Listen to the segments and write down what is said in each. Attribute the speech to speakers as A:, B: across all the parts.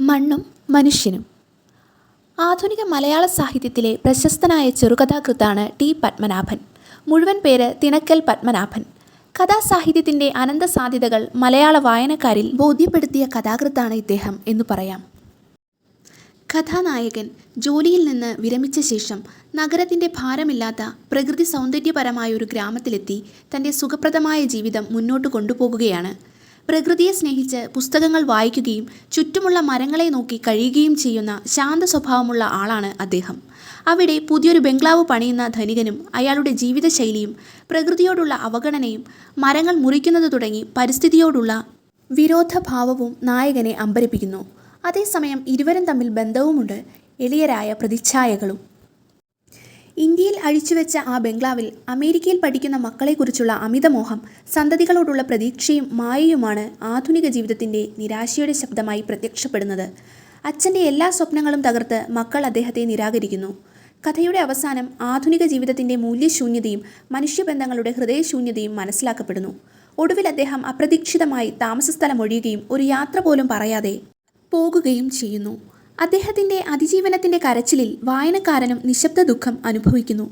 A: മണ്ണും മനുഷ്യനും. ആധുനിക മലയാള സാഹിത്യത്തിലെ പ്രശസ്തനായ ചെറുകഥാകൃത്താണ് ടി പത്മനാഭൻ. മുഴുവൻ പേര് തിണക്കൽ പത്മനാഭൻ. കഥാസാഹിത്യത്തിന്റെ അനന്ത സാധ്യതകൾ മലയാള വായനക്കാരിൽ ബോധ്യപ്പെടുത്തിയ കഥാകൃത്താണ് ഇദ്ദേഹം എന്ന് പറയാം. കഥാനായകൻ ജോലിയിൽ നിന്ന് വിരമിച്ച ശേഷം നഗരത്തിന്റെ ഭാരമില്ലാത്ത പ്രകൃതി സൗന്ദര്യപരമായ ഒരു ഗ്രാമത്തിലെത്തി തന്റെ സുഖപ്രദമായ ജീവിതം മുന്നോട്ട് കൊണ്ടുപോകുകയാണ് പ്രകൃതിയെ സ്നേഹിച്ച് പുസ്തകങ്ങൾ വായിക്കുകയും ചുറ്റുമുള്ള മരങ്ങളെ നോക്കി കഴിയുകയും ചെയ്യുന്ന ശാന്ത സ്വഭാവമുള്ള ആളാണ് അദ്ദേഹം. അവിടെ പുതിയൊരു ബംഗ്ലാവ് പണിയുന്ന ധനികനും അയാളുടെ ജീവിതശൈലിയും പ്രകൃതിയോടുള്ള അവഗണനയും മരങ്ങൾ മുറിക്കുന്നത് തുടങ്ങി പരിസ്ഥിതിയോടുള്ള വിരോധഭാവവും നായകനെ അമ്പരിപ്പിക്കുന്നു. അതേസമയം ഇരുവരും തമ്മിൽ ബന്ധവുമുണ്ട്. എളിയരായ പ്രതിച്ഛായകളും. ഇന്ത്യയിൽ അഴിച്ചുവെച്ച ആ ബംഗ്ലാവിൽ അമേരിക്കയിൽ പഠിക്കുന്ന മക്കളെക്കുറിച്ചുള്ള അമിതമോഹം സന്തതികളോടുള്ള പ്രതീക്ഷയും മായയുമാണ് ആധുനിക ജീവിതത്തിന്റെ നിരാശയുടെ ശബ്ദമായി പ്രത്യക്ഷപ്പെടുന്നത്. അച്ഛന്റെ എല്ലാ സ്വപ്നങ്ങളും തകർത്ത് മക്കൾ അദ്ദേഹത്തെ നിരാകരിക്കുന്നു. കഥയുടെ അവസാനം ആധുനിക ജീവിതത്തിന്റെ മൂല്യശൂന്യതയും മനുഷ്യബന്ധങ്ങളുടെ ഹൃദയശൂന്യതയും മനസ്സിലാക്കപ്പെടുന്നു. ഒടുവിൽ അദ്ദേഹം അപ്രതീക്ഷിതമായി താമസസ്ഥലം ഒഴിയുകയും ഒരു യാത്ര പോലും പറയാതെ പോകുകയും ചെയ്യുന്നു. അദ്ദേഹത്തിന്റെ അതിജീവനത്തിന്റെ കരച്ചിലിൽ വായനക്കാരനും നിശബ്ദ ദുഃഖം അനുഭവിക്കുന്നു.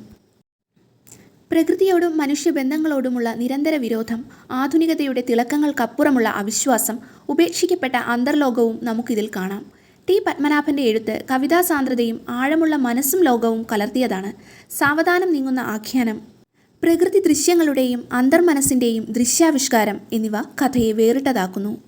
A: പ്രകൃതിയോടും മനുഷ്യബന്ധങ്ങളോടുമുള്ള നിരന്തര വിരോധം ആധുനികതയുടെ തിളക്കങ്ങൾക്കപ്പുറമുള്ള അവിശ്വാസം ഉപേക്ഷിക്കപ്പെട്ട അന്തർലോകവും നമുക്കിതിൽ കാണാം. ടി. പത്മനാഭന്റെ എഴുത്ത് കവിതാ സാന്ദ്രതയും ആഴമുള്ള മനസ്സും ലോകവും കലർത്തിയതാണ്. സാവധാനം നീങ്ങുന്ന ആഖ്യാനം പ്രകൃതി ദൃശ്യങ്ങളുടെയും അന്തർമനസ്സിന്റെയും ദൃശ്യാവിഷ്കാരം എന്നിവ കഥയെ വേറിട്ടതാക്കുന്നു.